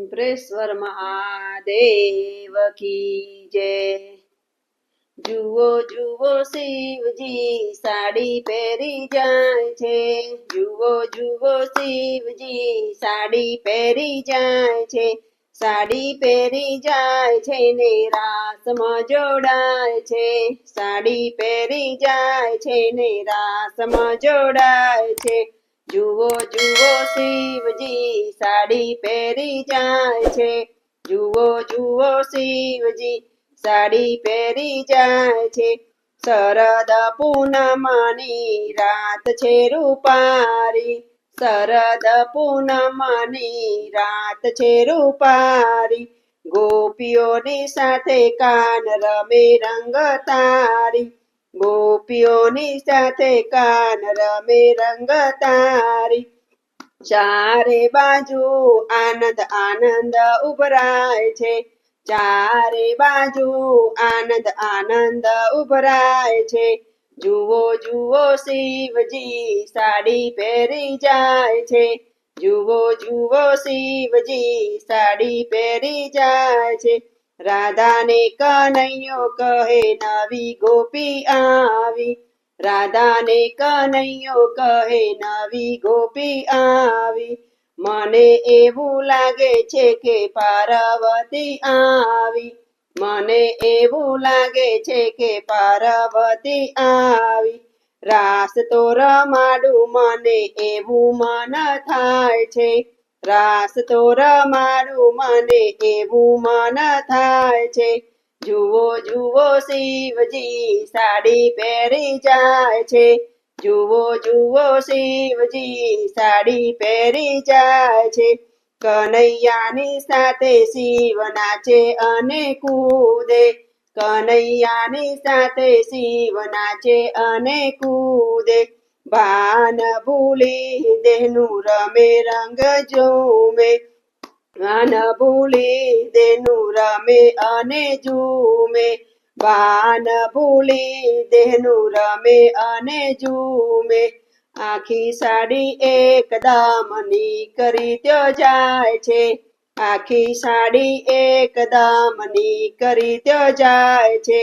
પિંપરેશ્વર મહાદેવ કી જય જુઓ જુઓ શિવજી સાડી પહેરી જાય છે જુઓ જુઓ શિવજી સાડી પહેરી જાય છે સાડી પહેરી જાય છે ને રાસમાં જોડાય છે સાડી પહેરી જાય છે ને રાસમાં જોડાય છે જુઓ જુઓ શિવજી, સાડી પહેરી જાય છે. જુઓ જુઓ શિવજી, સાડી પહેરી જાય છે. શરદ પૂનમની રાત છે રૂપારી. શરદ પૂનમની રાત છે રૂપારી. ગોપીઓની સાથે કાન રમે રંગ તારી. ગોપીઓની સાથે કાન રમે રંગ તારી ચારે બાજુ આનંદ આનંદ ઉભરાય છે ચારે બાજુ આનંદ આનંદ ઉભરાય છે જુઓ જુઓ શિવજી સાડી પહેરી જાય છે જુઓ જુઓ શિવજી સાડી પહેરી જાય છે રાધાને કનૈયો કહે, નવી ગોપી આવી. રાધાને કનૈયો કહે, નવી ગોપી આવી. મને એવું લાગે છે કે પાર્વતી આવી. મને એવું લાગે છે કે પાર્વતી આવી. રાસ તો રમાડું, મને એવું મન થાય છે. રાસ તો રમારું મને એવું મન થાય છે. જુઓ જુઓ, શિવજી, સાડી પહેરી જાય છે. જુઓ જુઓ, શિવજી, સાડી પહેરી જાય છે. કનૈયાની સાથે શિવ નાચે અને કૂદે. કનૈયાની સાથે શિવ નાચે અને કૂદે. ભાન ભૂલી દેનું રમે રંગ જોમે ભાન ભૂલી દેનું રમે અને ઝૂમે. ભાન ભૂલી દેનું રમે અને ઝૂમે. આખી સાડી એકદમ કરી ત્યો જાય છે. આખી સાડી એકદમ કરી ત્યો જાય છે.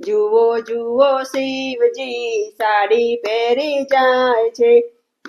જુઓ જુઓ, શિવજી સાડી પહેરી જાય છે.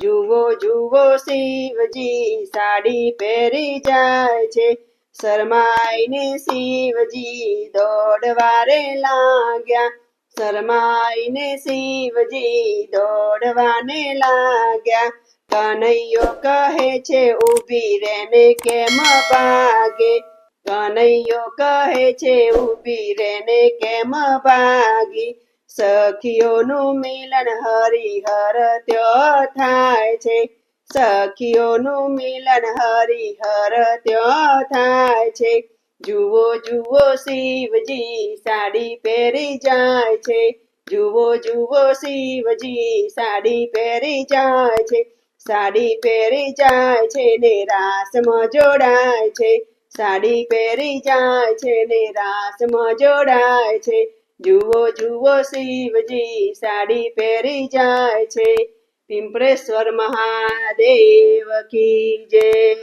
જુઓ જુઓ, શિવજી સાડી પહેરી જાય છે. શરમાઈને શિવજી દોડવારે લાગ્યા. શરમાઈને શિવજી દોડવાને લાગ્યા. કનૈયો કહે છે, ઊભી રેને કેમ ભાગે? કનૈયો કહે છે ઊભી રેને કેમ ભાગી? સખીઓનું મિલન હરિહર ત્યો થાય છે. સખીઓનું મિલન હરિહર ત્યો થાય છે. જુઓ જુઓ, શિવજી સાડી પહેરી જાય છે. જુઓ જુઓ, શિવજી સાડી પહેરી જાય છે. સાડી પહેરી જાય છે ને રાસમાં જોડાય છે. સાડી પહેરી જાય છે ને રાસમાં જોડાય છે. જુઓ જુઓ શિવજી, સાડી પહેરી જાય છે. પિંપરેશ્વર મહાદેવ કી જય.